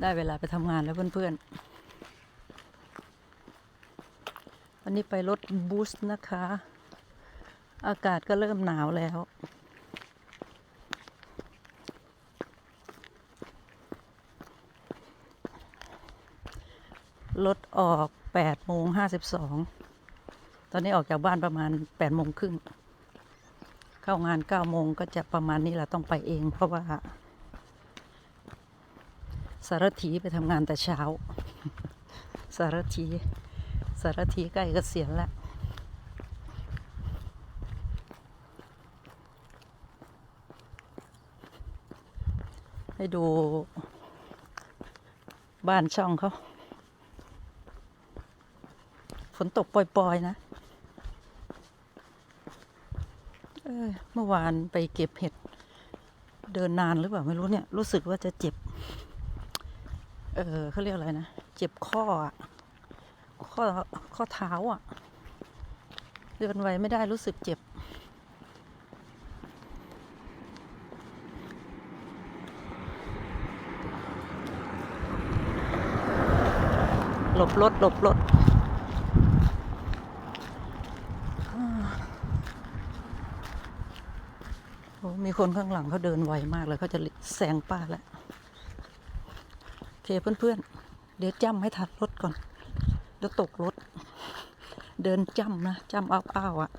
ได้เวลาไปทำงานแล้วเพื่อนๆ วันนี้ไปรถบูสต์นะคะ อากาศก็เริ่มหนาวแล้ว รถออก8โมง52 ตอนนี้ออกจากบ้านประมาณ8โมงครึ่ง เข้างาน9โมงก็จะประมาณนี้แหละต้องไปเองเพราะว่า สารถีไปทำงานแต่เช้า สารถีสารถีใกล้เกษียณแล้วให้ดูบ้านช่องเขา ฝนตกปล่อยๆนะเเมื่อวานไปเก็บเห็ด เดินนานหรือเปล่า ไม่รู้เนี่ย รู้สึกว่าจะเจ็บ เออเขาเรียกอะไรนะ เจ็บข้ออะข้อข้อเท้าอะ เดินไว้ไม่ได้รู้สึกเจ็บ หลบรถหลบรถโอ้มีคนข้างหลังเขาเดินไวมากเลยเขาจะแซงป้าแล้ว เคเพื่อนๆ เดี๋ยวจ้ำให้ทันรถก่อน เดี๋ยวตกรถ เดินจ้ำนะจ้ำอ้าวๆอะ